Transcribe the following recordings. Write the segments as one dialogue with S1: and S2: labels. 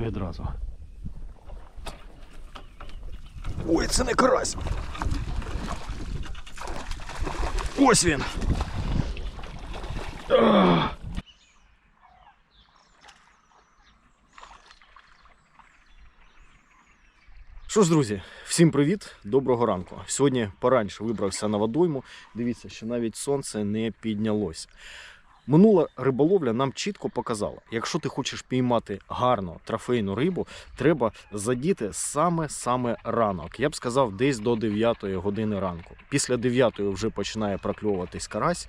S1: відразу. Ой, це не карась. Ось він. Ах. Що ж, друзі, всім привіт, доброго ранку. Сьогодні пораньше вибрався на водойму. Дивіться, що навіть сонце не піднялося. Минула риболовля нам чітко показала, якщо ти хочеш піймати гарну трофейну рибу, треба задіти саме-саме ранок. Я б сказав, десь до 9 години ранку. Після 9 вже починає прокльовуватись карась.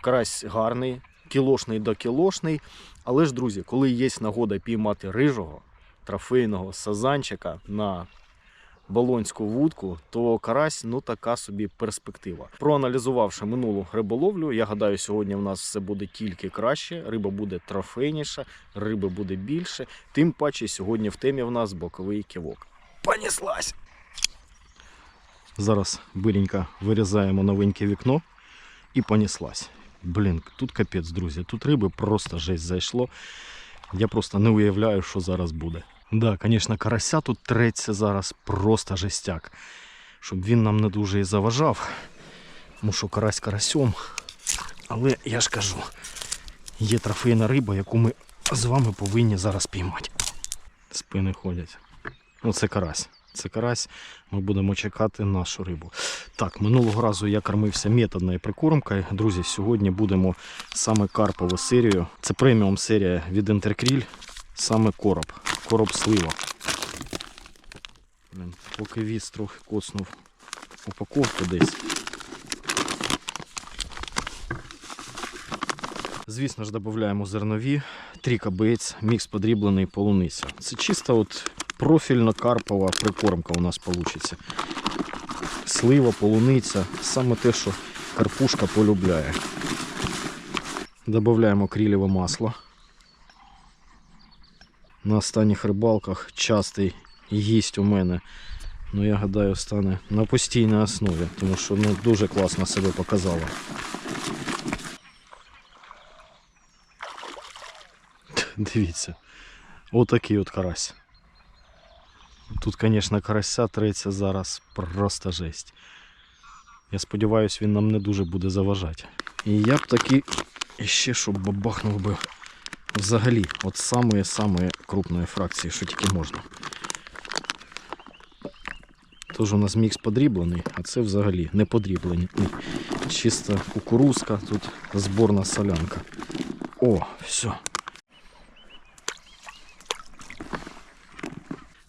S1: Карась гарний, кілошний до кілошний. Але ж, друзі, коли є нагода піймати рижого, трофейного сазанчика на болонську вудку, то карась ну така собі перспектива. Проаналізувавши минулу риболовлю, я гадаю, сьогодні в нас все буде тільки краще. Риба буде трофейніша, риби буде більше. Тим паче сьогодні в темі в нас боковий кивок. Понеслась! Зараз биленько вирізаємо новеньке вікно і понеслась. Блін, тут капець, друзі. Тут риби просто жесть зайшло. Я просто не уявляю, що зараз буде. Да, звісно, карася тут треться зараз просто жестяк. Щоб він нам не дуже і заважав. Тому що карась карасьом. Але я ж кажу, є трофейна риба, яку ми з вами повинні зараз піймати. Спини ходять. Ну, це карась. Це карась. Ми будемо чекати нашу рибу. Так, минулого разу я кормився методною прикормкою. Друзі, сьогодні будемо саме карпову серію. Це преміум серія від Інтеркріль. Саме короб. Короб слива. Поки віз трохи коцнув упаковку десь. Звісно ж, додаємо зернові, трійка бейц, мікс подріблений полуниця. Це чисто от профільно карпова прикормка у нас вийде. Слива, полуниця, саме те, що карпушка полюбляє. Додаємо крілєве масло. На останніх рибалках частий гість у мене. Ну, я гадаю, стане на постійній основі, тому що ну, дуже класно себе показала. Дивіться, отакий от карась. Тут, звісно, карася треться зараз просто жесть. Я сподіваюся, він нам не дуже буде заважати. І я б таки ще щоб бабахнув би взагалі от самої-самої крупної фракції, що тільки можна. Тож у нас мікс подріблений, а це взагалі не подріблений. Чиста кукурузка, тут зборна солянка. О, все.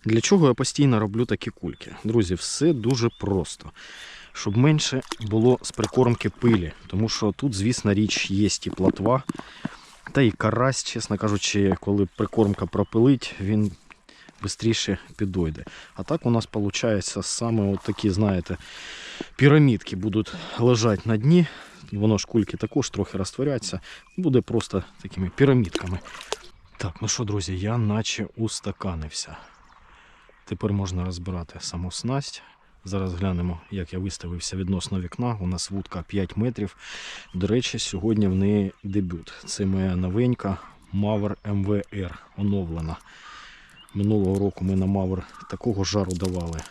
S1: Для чого я постійно роблю такі кульки? Друзі, все дуже просто. Щоб менше було з прикормки пилі. Тому що тут, звісно, річ є і платва. Та і карась, чесно кажучи, коли прикормка пропилить, він швидше підойде. А так у нас виходить саме от такі, знаєте, пірамідки будуть лежати на дні. Воно ж кульки також трохи розтворяться. Буде просто такими пірамідками. Так, ну що, друзі, я наче устаканився. Тепер можна розбирати саму снасть. Зараз глянемо, як я виставився відносно вікна. У нас вудка 5 метрів. До речі, сьогодні в неї дебют. Це моя новенька Мавр МВР оновлена. Минулого року ми на Мавр такого жару давали.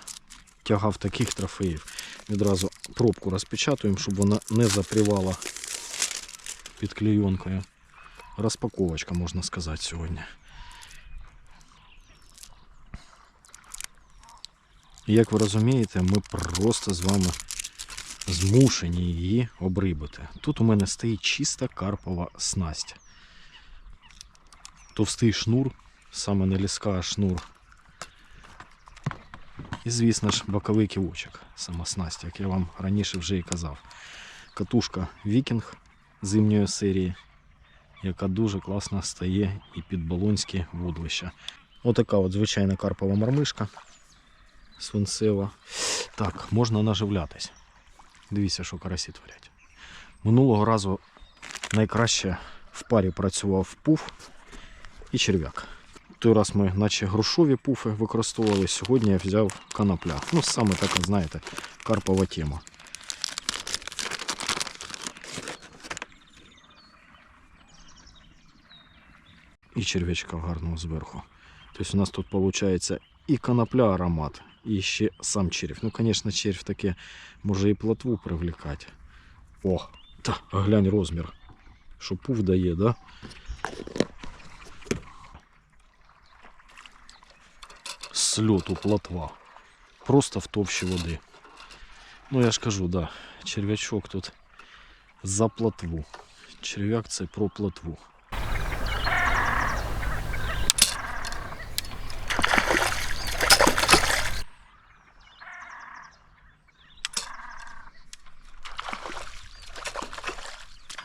S1: Тягав таких трофеїв. Відразу пробку розпечатуємо, щоб вона не запрівала під клейонкою. Розпаковочка, можна сказати, сьогодні. І Як ви розумієте, ми просто з вами змушені її обрибати. Тут у мене стоїть чиста карпова снасть. Товстий шнур, саме не ліска, а шнур. І, звісно ж, боковий ківочок, сама снасть, як я вам раніше вже і казав. Катушка Вікінг зимньої серії, яка дуже класно стає і під болонські вудлища. Отака от звичайна карпова мармишка свинцева. Так, можна наживлятись. Дивіться, що карасі творять. Минулого разу найкраще в парі працював пуф і черв'як. Той раз ми наче грушові пуфи використовували, сьогодні я взяв канапля. Ну, саме така, знаєте, карпова тема. І черв'ячка гарного зверху. Тобто у нас тут виходить і конопля аромат, і ще сам червь. Ну, звісно, червь таке може і плотву привлекати. О, та, а глянь розмір. Що пуф дає, да? З льоту плотва. Просто в товщі води. Ну я ж кажу, да, черв'ячок тут за плотву. Черв'як це про плотву.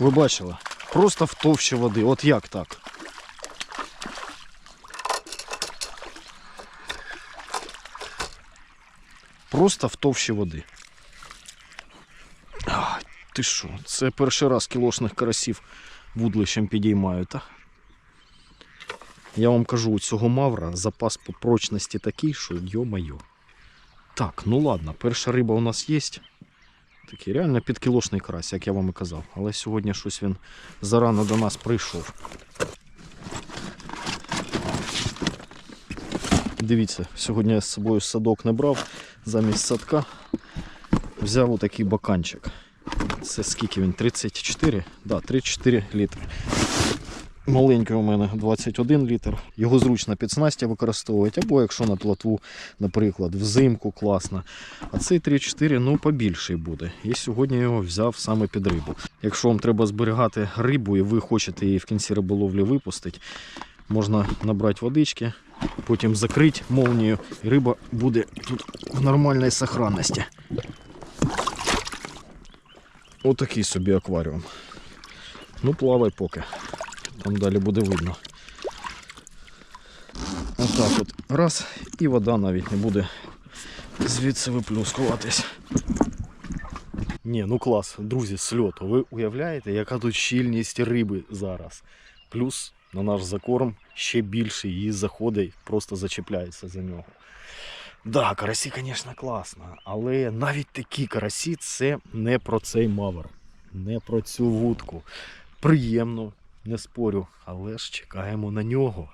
S1: Ви бачили? Просто в товщі води. От як так? Просто в товщі води. А, ти що? Це перший раз кілошних карасів вудлищем підіймаю, та? Я вам кажу, у цього мавра запас по прочності такий, що йо-майо. Так, ну ладно, перша риба у нас є. Такий реально підкілошний карась, як я вам і казав. Але сьогодні щось він зарано до нас прийшов. Дивіться, сьогодні я з собою садок не брав. Замість садка взяв отакий баканчик. Це скільки він? 34? Да, 34 літри. Маленький у мене 21 літр. Його зручно під снастя використовувати, або якщо на плотву, наприклад, взимку класно. А цей 3-4 ну побільший буде. І сьогодні його взяв саме під рибу. Якщо вам треба зберігати рибу і ви хочете її в кінці риболовлі випустити, можна набрати водички, потім закрити молнію, і риба буде тут в нормальній сохранності. Отакий собі акваріум. Ну, плавай поки. Там далі буде видно. Отак от. Раз, і вода навіть не буде звідси виплюскуватись. Ні, ну клас, друзі, сльоту. Ви уявляєте, яка тут щільність риби зараз. Плюс на наш закорм ще більше її заходить, просто зачіпляється за нього. Да, карасі, звісно, класно, але навіть такі карасі це не про цей мавр, не про цю вудку. Приємно, не спорю, але ж чекаємо на нього.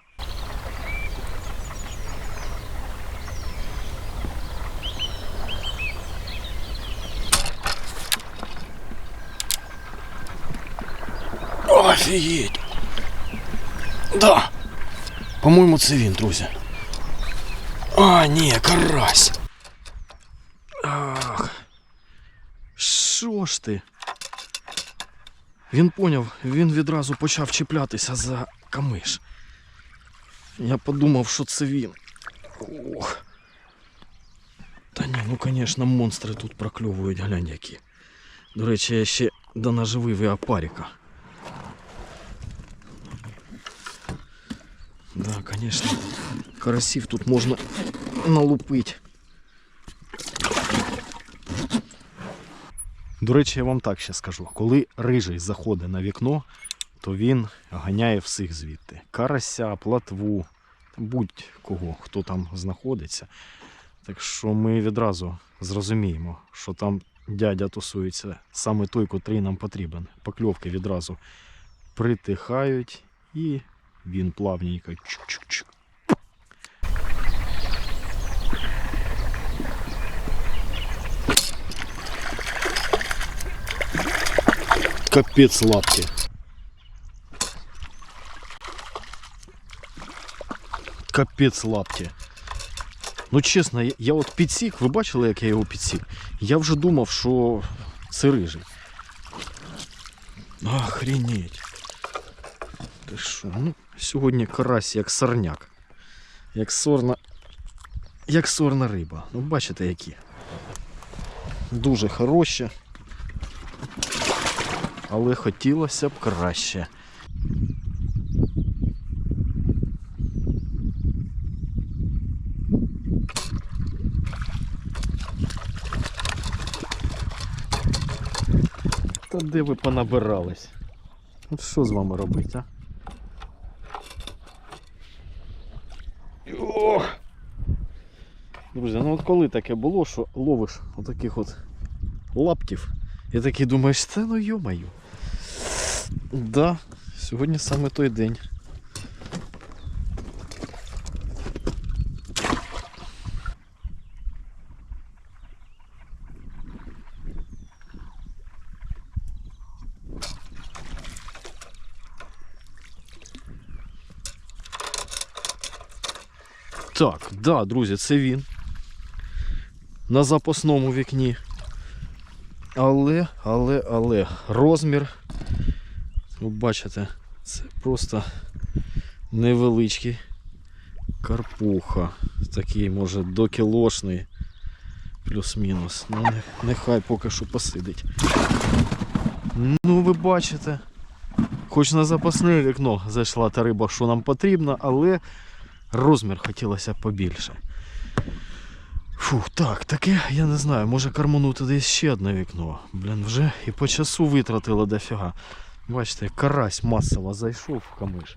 S1: Офігеть! Да! По-моєму, це він, друзі. А, ні, карась. Ах. Що ж ти? Він поняв, він відразу почав чіплятися за камиш. Я подумав, що це він. Ох. Та ні, ну звісно, монстри тут прокльовують, глянь які. До речі, я ще донаживив і опаріка. Да, звісно, карасів тут можна налупити. До речі, я вам так ще скажу. Коли рижий заходить на вікно, то він ганяє всіх звідти. Карася, платву, будь-кого, хто там знаходиться. Так що ми відразу зрозуміємо, що там дядя тусується саме той, котрий нам потрібен. Покльовки відразу притихають і він плавненько чук-чук-чук. Капець лапки. Капець лапки. Ну чесно, я, я от підсік, ви бачили, як я його підсік? Я вже думав, що це рижий. Охренеть. Ти що? Ну, сьогодні карась як сорняк. Як сорна. Як сорна риба. Ну, бачите які. Дуже хороші. Але хотілося б краще. Та де ви понабирались? От що з вами робити, а? Ох! Друзі, ну от коли таке було, що ловиш отаких от лаптів і такий думаєш, це ну йомаю. Да, сьогодні саме той день. Так, да, друзі, це він. На запасному вікні. Але, але, але, розмір. Ви бачите, це просто невеличкий карпуха. Такий, може, докілошний. Плюс-мінус. Ну, нехай поки що посидить. Ну, ви бачите. Хоч на запасне вікно зайшла та риба, що нам потрібно, але розмір хотілося побільше. Фух, так, таке, я не знаю, може карманути десь ще одне вікно. Блін, вже і по часу витратили дофіга. Бачите, карась масово зайшов в камиш.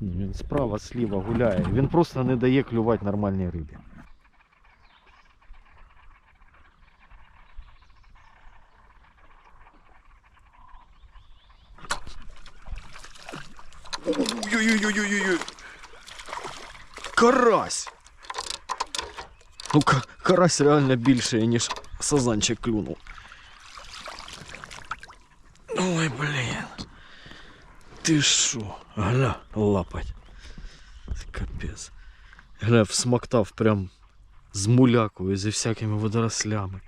S1: Ну, Він справа, сліва гуляє. Він просто не дає клювати нормальній рибі. Карась! Ну, ка- карась реально більше, ніж сазанчик клюнув. Ой, блін. Ти що? Гля, лапать. Капець. Гля, всмоктав прям з мулякою, зі всякими водорослями.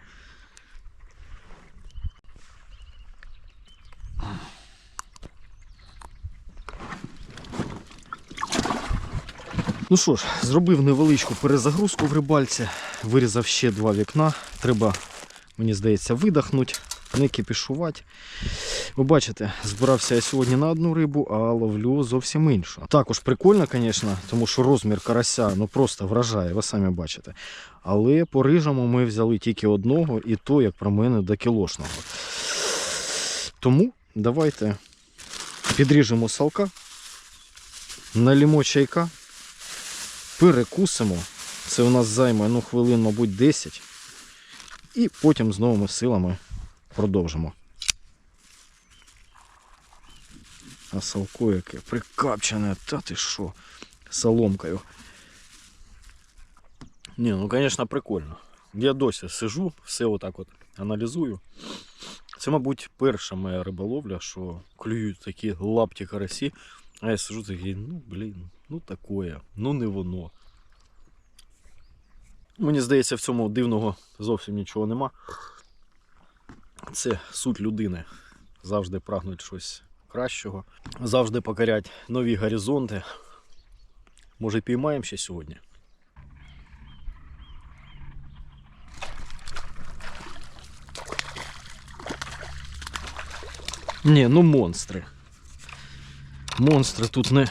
S1: Ну що ж, зробив невеличку перезагрузку в рибальці, вирізав ще два вікна. Треба, мені здається, видихнути, не кипішувати. Ви бачите, збирався я сьогодні на одну рибу, а ловлю зовсім іншу. Також прикольно, звісно, тому що розмір карася ну просто вражає, ви самі бачите. Але по рижому ми взяли тільки одного, і то, як про мене, до кілошного. Тому давайте підріжемо салка, налімо чайка перекусимо. Це у нас займе ну, хвилин, мабуть, 10. І потім з новими силами продовжимо. А салко яке прикапчене, та ти що, соломкою. Ні, ну звісно, прикольно. Я досі сижу, все отак от аналізую. Це, мабуть, перша моя риболовля, що клюють такі лапті карасі. А я сижу такий, ну блін, ну такое, ну не воно. Мені здається, в цьому дивного зовсім нічого нема. Це суть людини. Завжди прагнуть щось кращого, завжди покорять нові горизонти. Може, піймаємо ще сьогодні. Ні, ну монстри. Монстри тут не,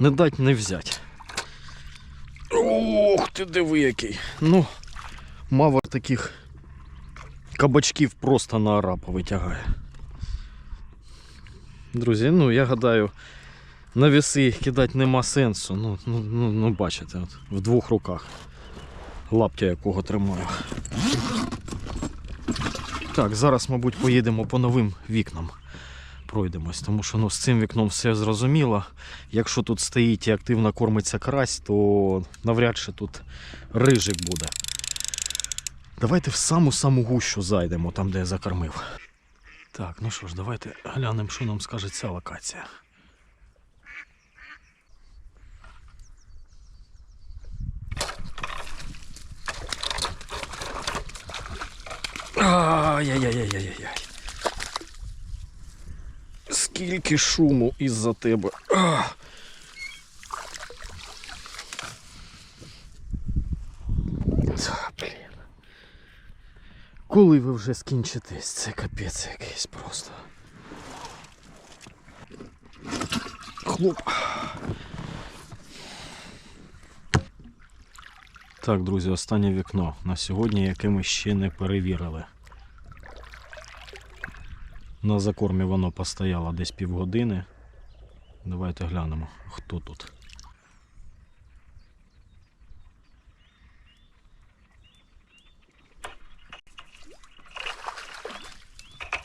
S1: не дать не взять. Ох ти диви який. Ну, мава таких кабачків просто на арапа витягає. Друзі, ну я гадаю, на віси кидати нема сенсу. Ну, ну, ну, ну бачите, от, в двох руках. Лаптя якого тримаю. Так, зараз, мабуть, поїдемо по новим вікнам. Пройдемось, тому що ну, з цим вікном все зрозуміло. Якщо тут стоїть і активно кормиться карась, то навряд чи тут рижик буде. Давайте в саму-саму гущу зайдемо, там, де я закормив. Так, ну що ж, давайте глянемо, що нам скаже ця локація. Ай-яй-яй-яй-яй-яй. Скільки шуму із-за тебе. А! Блін. Коли ви вже скінчитесь, це капець якийсь просто. Хлоп. Так, друзі, останнє вікно на сьогодні, яке ми ще не перевірили. На закормі воно постояло десь півгодини. Давайте глянемо, хто тут.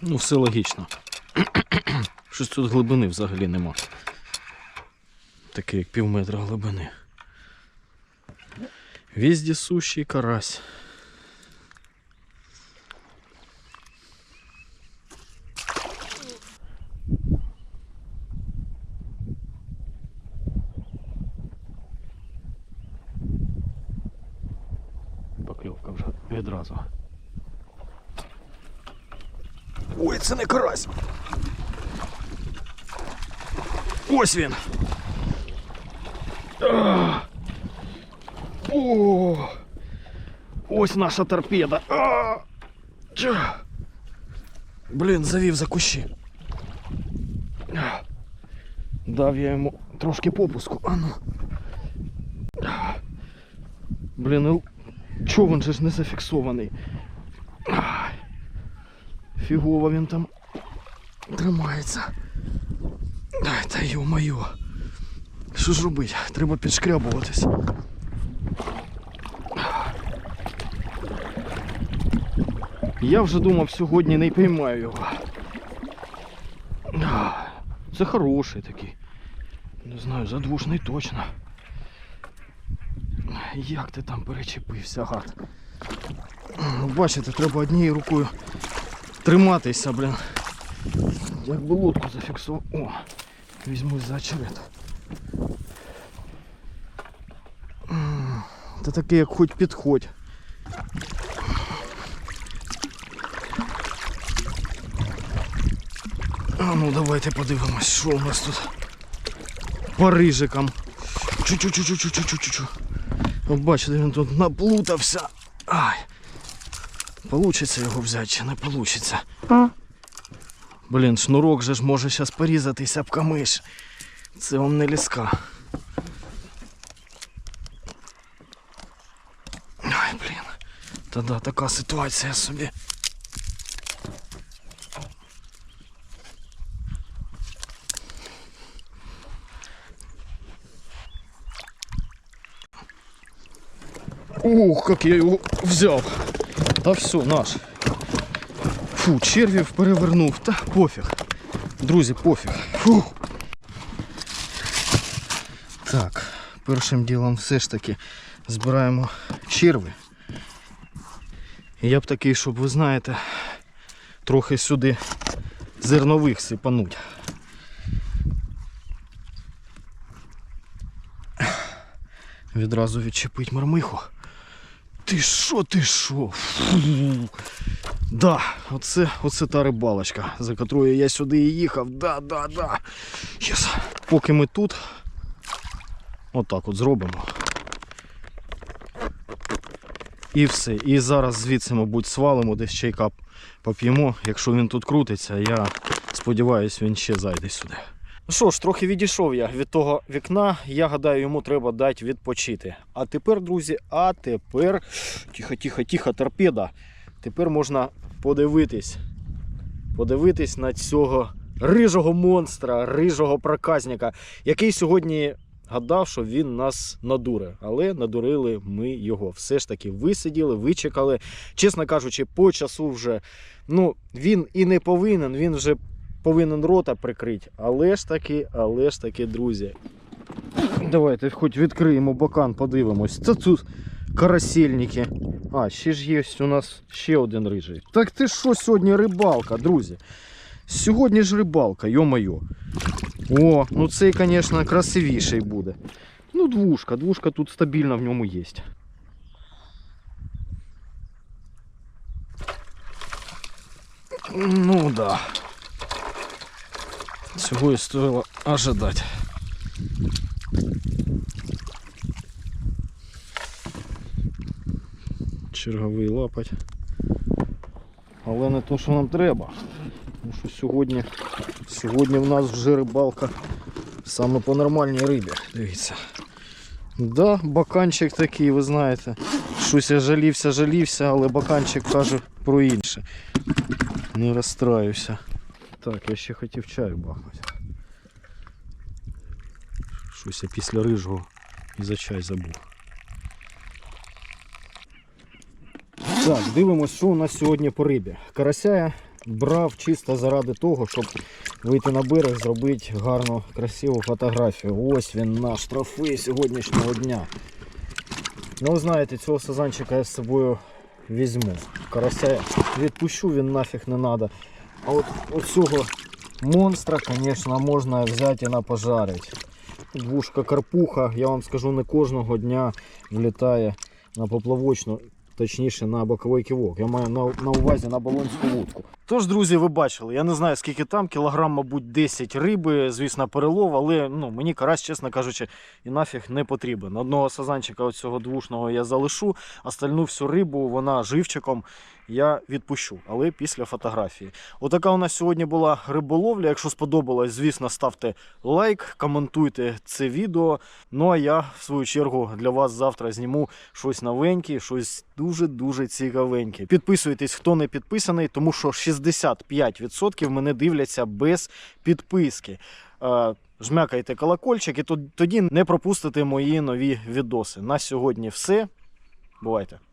S1: Ну, все логічно. Щось тут глибини взагалі нема. Таке як пів метра глибини. Везде сущий карась. відразу. Ой, це не карась. Ось він. А! О! Ось наша торпеда. А! Ча! Блін, завів за кущі. А! Дав я йому трошки попуску. А ну. А! Блін, ну човен же ж не зафіксований. Фігово він там тримається. Ай, та йо-моє. Що ж робити? Треба підшкрябуватись. Я вже думав, сьогодні не піймаю його. Це хороший такий. Не знаю, задвушний точно. Як ти там перечепився, гад? Бачите, треба однією рукою триматися, блін. Як би лодку зафіксував. О, візьму за очерет. М, Та таке, як хоч підходь. А ну давайте подивимось, що у нас тут по рижикам. Чу-чу-чу-чу-чу-чу-чу-чу. От бачите, він тут наплутався. Ай. Получиться його взяти чи не получиться. Блін, шнурок же ж може зараз порізатися об камиш. Це вам не ліска. Ай, блін. Та да, така ситуація собі. Ух, как я його взяв. Та все, наш. Фу, червів перевернув. Та пофіг. Друзі, пофіг. Фух. Так, першим ділом все ж таки збираємо черви. Я б такий, щоб ви знаєте, трохи сюди зернових сипануть. Відразу відчепить мармиху. Ти що, ти що? Да, оце, оце та рибалочка, за котрою я сюди і їхав. Да, да, да. Єс. Поки ми тут, отак от зробимо. І все. І зараз звідси, мабуть, свалимо, десь чайка поп'ємо. Якщо він тут крутиться, я сподіваюся, він ще зайде сюди. Ну що ж, трохи відійшов я від того вікна. Я гадаю, йому треба дати відпочити. А тепер, друзі, а тепер. Тихо, тихо, тихо, торпеда. Тепер можна подивитись. Подивитись на цього рижого монстра, рижого проказника, який сьогодні гадав, що він нас надуре. Але надурили ми його. Все ж таки висиділи, вичекали. Чесно кажучи, по часу вже ну, він і не повинен, він вже повинен рота прикрити. Але ж таки, але ж таки, друзі. Давайте хоч відкриємо бокан, подивимось. Це тут карасельники. А, ще ж є у нас ще один рижий. Так ти що сьогодні рибалка, друзі? Сьогодні ж рибалка, йо-моє. О, ну цей, звісно, красивіший буде. Ну, двушка, двушка тут стабільно в ньому є. Ну да. Цього і стоило ожидати. Черговий лапать. Але не то, що нам треба. Тому що сьогодні, сьогодні в нас вже рибалка саме по нормальній рибі. Дивіться. Да, баканчик такий, ви знаєте. Щось я жалівся, жалівся, але баканчик каже про інше. Не розстраюся. Так, я ще хотів чаю бахнути. Щось я після рижого і за чай забув. Так, дивимось, що у нас сьогодні по рибі. Карася я брав чисто заради того, щоб вийти на берег, зробити гарну, красиву фотографію. Ось він наш трофей сьогоднішнього дня. Ну, ви знаєте, цього сазанчика я з собою візьму. Карася відпущу, він нафіг не треба. А от оцього монстра, звісно, можна взяти і на пожарити. Двушка карпуха, я вам скажу, не кожного дня влітає на поплавочну. точніше на боковий ківок. Я маю на, на увазі на балонську вудку. Тож, друзі, ви бачили, я не знаю скільки там, кілограм, мабуть, 10 риби, звісно, перелов, але ну, мені карась, чесно кажучи, і нафіг не потрібен. Одного сазанчика оцього двушного я залишу, остальну всю рибу вона живчиком я відпущу, але після фотографії. Отака у нас сьогодні була риболовля. Якщо сподобалось, звісно, ставте лайк, коментуйте це відео. Ну а я, в свою чергу, для вас завтра зніму щось новеньке, щось дуже-дуже цікавеньке. Підписуйтесь, хто не підписаний, тому що 65% мене дивляться без підписки. Е, Жмякайте колокольчик і тоді не пропустите мої нові відоси. На сьогодні все. Бувайте!